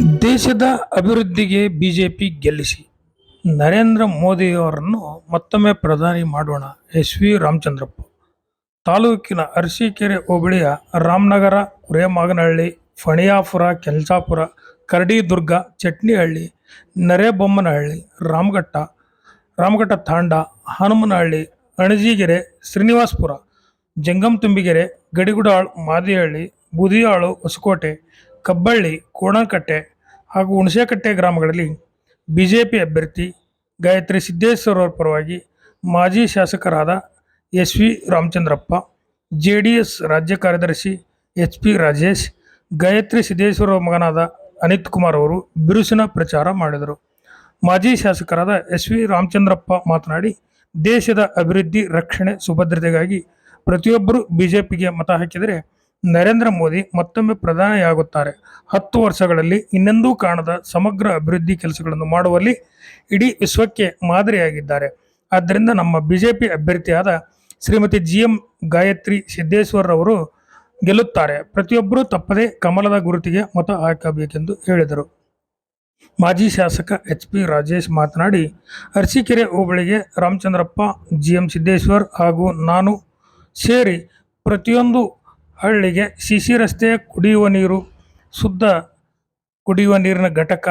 ದೇಶದ ಅಭಿವೃದ್ಧಿಗೆ ಬಿಜೆಪಿ ಗೆಲ್ಲಿಸಿ. ನರೇಂದ್ರ ಮೋದಿಯವರನ್ನು ಮತ್ತೊಮ್ಮೆ ಪ್ರಧಾನಿ ಮಾಡೋಣ, ಎಸ್ ವಿ ರಾಮಚಂದ್ರಪ್ಪ. ತಾಲೂಕಿನ ಅರಸೀಕೆರೆ ಹೋಬಳಿಯ ರಾಮನಗರ ಕುರೇಮಾಗನಹಳ್ಳಿ ಫಣಿಯಾಪುರ ಕೆಲ್ಸಾಪುರ ಕರಡಿದುರ್ಗ, ಚಟ್ನಿಹಳ್ಳಿ, ನರೇಬೊಮ್ಮನಹಳ್ಳಿ, ರಾಮಘಟ್ಟ ರಾಮಘಟ್ಟ ತಾಂಡ, ಹನುಮನಹಳ್ಳಿ, ಅಣಜಿಗೆರೆ, ಶ್ರೀನಿವಾಸಪುರ ಜಂಗಮ್ ತುಂಬಿಗೆರೆ ಗಡಿಗುಡಾಳ್, ಮಾದಿಹಳ್ಳಿ, ಬುದಿಯಾಳು, ಹೊಸಕೋಟೆ ಕಬ್ಬಳ್ಳಿ, ಕೋಣಕಟ್ಟೆ ಹಾಗೂ ಹುಣಸೇಕಟ್ಟೆ ಗ್ರಾಮಗಳಲ್ಲಿ ಬಿಜೆಪಿ ಅಭ್ಯರ್ಥಿ ಗಾಯತ್ರಿ ಸಿದ್ದೇಶ್ವರವರ ಪರವಾಗಿ ಮಾಜಿ ಶಾಸಕರಾದ S V Ramachandrappa J D S ರಾಜ್ಯ ಕಾರ್ಯದರ್ಶಿ ಎಚ್ ಪಿ ರಾಜೇಶ್, ಗಾಯತ್ರಿ ಸಿದ್ದೇಶ್ವರ ಮಗನಾದ ಅನಿತ್ ಕುಮಾರ್ ಅವರು ಬಿರುಸಿನ ಪ್ರಚಾರ ಮಾಡಿದರು. ಮಾಜಿ ಶಾಸಕರಾದ ಎಸ್ ವಿ ರಾಮಚಂದ್ರಪ್ಪ ಮಾತನಾಡಿ, ದೇಶದ ಅಭಿವೃದ್ಧಿ, ರಕ್ಷಣೆ, ಸುಭದ್ರತೆಗಾಗಿ ಪ್ರತಿಯೊಬ್ಬರು ಬಿಜೆಪಿಗೆ ಮತ ಹಾಕಿದರೆ ನರೇಂದ್ರ ಮೋದಿ ಮತ್ತೊಮ್ಮೆ ಪ್ರಧಾನಿಯಾಗುತ್ತಾರೆ. ಹತ್ತು ವರ್ಷಗಳಲ್ಲಿ ಇನ್ನೆಂದೂ ಕಾಣದ ಸಮಗ್ರ ಅಭಿವೃದ್ಧಿ ಕೆಲಸಗಳನ್ನು ಮಾಡುವಲ್ಲಿ ಇಡೀ ವಿಶ್ವಕ್ಕೆ ಮಾದರಿಯಾಗಿದ್ದಾರೆ. ಆದ್ದರಿಂದ ನಮ್ಮ ಬಿಜೆಪಿ ಅಭ್ಯರ್ಥಿಯಾದ ಶ್ರೀಮತಿ ಜಿ ಎಂ ಗಾಯತ್ರಿ ಸಿದ್ದೇಶ್ವರ್ ಅವರು ಗೆಲ್ಲುತ್ತಾರೆ. ಪ್ರತಿಯೊಬ್ಬರೂ ತಪ್ಪದೇ ಕಮಲದ ಗುರುತಿಗೆ ಮತ ಹಾಕಬೇಕೆಂದು ಹೇಳಿದರು. ಮಾಜಿ ಶಾಸಕ ಎಚ್ ಪಿ ರಾಜೇಶ್ ಮಾತನಾಡಿ, ಅರಸೀಕೆರೆ ಹೋಬಳಿಗೆ ರಾಮಚಂದ್ರಪ್ಪ ಜಿ ಎಂ ಸಿದ್ದೇಶ್ವರ್ ಹಾಗೂ ನಾನು ಸೇರಿ ಪ್ರತಿಯೊಂದು ಹಳ್ಳಿಗೆ ಸಿಸಿ ರಸ್ತೆ ಕುಡಿಯುವ ನೀರು, ಶುದ್ಧ ಕುಡಿಯುವ ನೀರಿನ ಘಟಕ,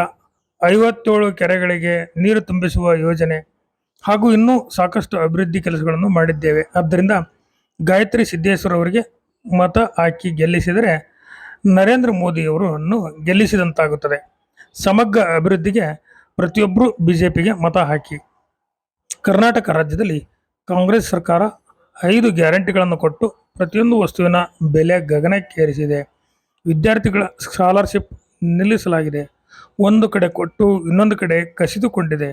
ಐವತ್ತೇಳು ಕೆರೆಗಳಿಗೆ ನೀರು ತುಂಬಿಸುವ ಯೋಜನೆ ಹಾಗೂ ಇನ್ನೂ ಸಾಕಷ್ಟು ಅಭಿವೃದ್ಧಿ ಕೆಲಸಗಳನ್ನು ಮಾಡಿದ್ದೇವೆ. ಆದ್ದರಿಂದ ಗಾಯತ್ರಿ ಸಿದ್ದೇಶ್ವರ ಅವರಿಗೆ ಮತ ಹಾಕಿ ಗೆಲ್ಲಿಸಿದರೆ ನರೇಂದ್ರ ಮೋದಿಯವರನ್ನು ಗೆಲ್ಲಿಸಿದಂತಾಗುತ್ತದೆ. ಸಮಗ್ರ ಅಭಿವೃದ್ಧಿಗೆ ಪ್ರತಿಯೊಬ್ಬರು ಬಿ ಜೆ ಪಿಗೆ ಮತ ಹಾಕಿ. ಕರ್ನಾಟಕ ರಾಜ್ಯದಲ್ಲಿ ಕಾಂಗ್ರೆಸ್ ಸರ್ಕಾರ ಐದು ಗ್ಯಾರಂಟಿಗಳನ್ನು ಕೊಟ್ಟು ಪ್ರತಿಯೊಂದು ವಸ್ತುವಿನ ಬೆಲೆ ಗಗನಕ್ಕೇರಿಸಿದೆ. ವಿದ್ಯಾರ್ಥಿಗಳ ಸ್ಕಾಲರ್ಶಿಪ್ ನಿಲ್ಲಿಸಲಾಗಿದೆ. ಒಂದು ಕಡೆ ಕೊಟ್ಟು ಇನ್ನೊಂದು ಕಡೆ ಕಸಿದುಕೊಂಡಿದೆ.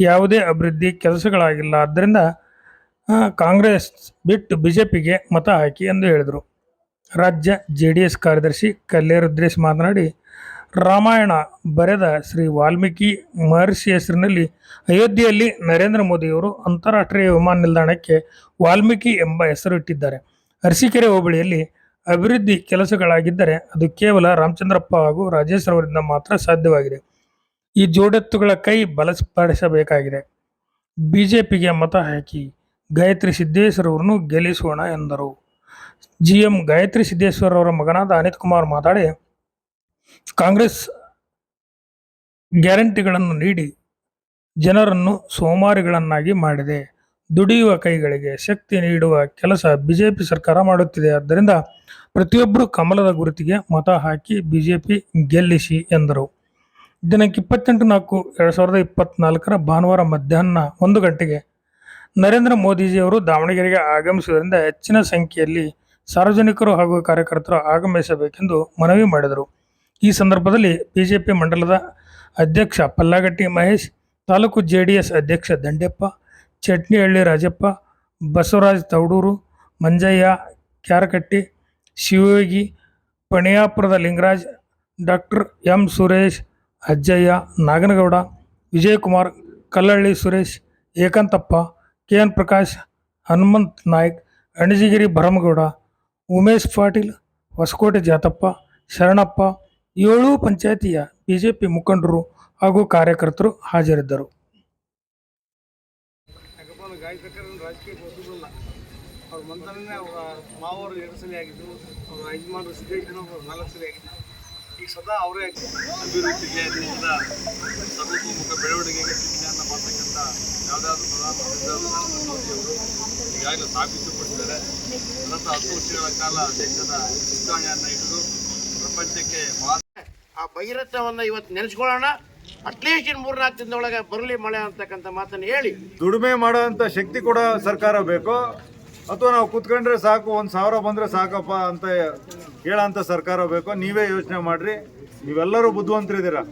ಯಾವುದೇ ಅಭಿವೃದ್ಧಿ ಕೆಲಸಗಳಾಗಿಲ್ಲ. ಆದ್ದರಿಂದ ಕಾಂಗ್ರೆಸ್ ಬಿಟ್ಟು ಬಿ ಜೆ ಪಿಗೆ ಮತ ಹಾಕಿ ಎಂದು ಹೇಳಿದರು. ರಾಜ್ಯ ಜೆ ಡಿ ಎಸ್ ಕಾರ್ಯದರ್ಶಿ ಕಲ್ಲೇರುದ್ರೇಶ್ ಮಾತನಾಡಿ ರಾಮಾಯಣ ಬರೆದ ಶ್ರೀ ವಾಲ್ಮೀಕಿ ಮಹರ್ಷಿ ಹೆಸರಿನಲ್ಲಿ ಅಯೋಧ್ಯೆಯಲ್ಲಿ ನರೇಂದ್ರ ಮೋದಿಯವರು ಅಂತಾರಾಷ್ಟ್ರೀಯ ವಿಮಾನ ನಿಲ್ದಾಣಕ್ಕೆ ವಾಲ್ಮೀಕಿ ಎಂಬ ಹೆಸರು ಇಟ್ಟಿದ್ದಾರೆ ಅರಸೀಕೆರೆ ಹೋಬಳಿಯಲ್ಲಿ ಅಭಿವೃದ್ಧಿ ಕೆಲಸಗಳಾಗಿದ್ದರೆ ಅದು ಕೇವಲ ರಾಮಚಂದ್ರಪ್ಪ ಹಾಗೂ ರಾಜೇಶ್ ಅವರಿಂದ ಮಾತ್ರ ಸಾಧ್ಯವಾಗಿದೆ. ಈ ಜೋಡೆತ್ತುಗಳ ಕೈ ಬಲಪಡಿಸಬೇಕಾಗಿದೆ ಬಿಜೆಪಿಗೆ ಮತ ಹಾಕಿ ಗಾಯತ್ರಿ ಸಿದ್ದೇಶ್ವರ ಅವರನ್ನು ಗೆಲ್ಲಿಸೋಣ ಎಂದರು. ಜಿ ಎಂ ಗಾಯತ್ರಿ ಸಿದ್ದೇಶ್ವರ ಅವರ ಮಗನಾದ ಅನಿತ್ ಕುಮಾರ್ ಮಾತಾಡಿ ಕಾಂಗ್ರೆಸ್ ಗ್ಯಾರಂಟಿಗಳನ್ನು ನೀಡಿ ಜನರನ್ನು ಸೋಮಾರಿಗಳನ್ನಾಗಿ ಮಾಡಿದೆ. ದುಡಿಯುವ ಕೈಗಳಿಗೆ ಶಕ್ತಿ ನೀಡುವ ಕೆಲಸ ಬಿಜೆಪಿ ಸರ್ಕಾರ ಮಾಡುತ್ತಿದೆ. ಆದ್ದರಿಂದ ಪ್ರತಿಯೊಬ್ಬರು ಕಮಲದ ಗುರುತಿಗೆ ಮತ ಹಾಕಿ ಬಿಜೆಪಿ ಗೆಲ್ಲಿಸಿ ಎಂದರು. ದಿನಕ್ಕೆ ಇಪ್ಪತ್ತೆಂಟು ನಾಲ್ಕು ಎರಡು ಸಾವಿರದ ಇಪ್ಪತ್ನಾಲ್ಕರ ಭಾನುವಾರ ಮಧ್ಯಾಹ್ನ ಒಂದು ಗಂಟೆಗೆ ನರೇಂದ್ರ ಮೋದಿಜಿಯವರು ದಾವಣಗೆರೆಗೆ ಆಗಮಿಸುವುದರಿಂದ ಹೆಚ್ಚಿನ ಸಂಖ್ಯೆಯಲ್ಲಿ ಸಾರ್ವಜನಿಕರು ಹಾಗೂ ಕಾರ್ಯಕರ್ತರು ಆಗಮಿಸಬೇಕೆಂದು ಮನವಿ ಮಾಡಿದರು. ಈ ಸಂದರ್ಭದಲ್ಲಿ ಬಿಜೆಪಿ ಮಂಡಲದ ಅಧ್ಯಕ್ಷ ಪಲ್ಲಾಗಟ್ಟಿ ಮಹೇಶ್, ತಾಲೂಕು ಜೆ ಡಿ ಎಸ್ ಅಧ್ಯಕ್ಷ Dandeppa, Chatnihalli Rajappa, Basavaraj Taudur, Manjayya Kyarakatti, Shivayogi, ಪಣಿಯಾಪುರದ Lingaraj, doctor M Suresh, Ajjayya Naganagouda, Vijayakumar, Kallalli Suresh, Ekantappa K N Prakash, Hanumanth Naik Anajigiri Bharamagouda, Umesh Patil, Hosakote Jatappa, Sharanappa ಏಳು ಪಂಚಾಯತಿಯ ಬಿಜೆಪಿ ಮುಖಂಡರು ಹಾಗೂ ಕಾರ್ಯಕರ್ತರು ಹಾಜರಿದ್ದರು. ಅವ್ರ ಮಂತ್ರನೇ ಅವರ ಮಾವರು ಎರಡು ಸಲ ಆಗಿದ್ರು ಅವ್ರ ಯಜಮಾನರು ಸಿದ್ದೇಶನ ಅವರು ನಾಲ್ಕು ಸಲ ಆಗಿದ್ರು ಈಗ ಸದಾ ಅವರೇ ಅಭಿವೃದ್ಧಿಗೆ ದೇಶದ ಸರ್ವತೋಮುಖ ಬೆಳವಣಿಗೆಗೆ ಚಿಂತನೆಯನ್ನ ಮಾಡ್ತಕ್ಕಂಥ ಯಾವುದಾದ್ರು ಪ್ರಧಾನಮಂತ್ರಿ ಮೋದಿಯವರು ಈಗಾಗಲೇ ಸಾಬೀತುಪಡಿಸಿದ್ದಾರೆ. ಸತತ ಹತ್ತು ವರ್ಷಗಳ ಕಾಲ ದೇಶದ ಚುಕ್ಕಾಣಿಯನ್ನು ಹಿಡಿದು ಪ್ರಪಂಚಕ್ಕೆ ಮಹಾ ಆ ಭಗೀರಥವನ್ನ ಇವತ್ತು ನೆನೆಸ್ಕೊಳ್ಳೋಣ. ಅಟ್ಲೀಸ್ಟ್ ಇನ್ನು ಮೂರ್ನಾಲ್ಕು ದಿನದೊಳಗೆ ಬರಲಿ ಮಳೆ ಅಂತಕ್ಕಂಥ ಮಾತನ್ನು ಹೇಳಿ. ದುಡಿಮೆ ಮಾಡೋಂಥ ಶಕ್ತಿ ಕೂಡ ಸರ್ಕಾರ ಬೇಕು. ಅಥವಾ ನಾವು ಕೂತ್ಕೊಂಡ್ರೆ ಸಾಕು, ಒಂದು ಸಾವಿರ ಬಂದರೆ ಸಾಕಪ್ಪ ಅಂತ ಹೇಳೋಂಥ ಸರ್ಕಾರ ಬೇಕು. ನೀವೇ ಯೋಚನೆ ಮಾಡಿರಿ. ನೀವೆಲ್ಲರೂ ಬುದ್ಧಿವಂತರಿದ್ದೀರಾ?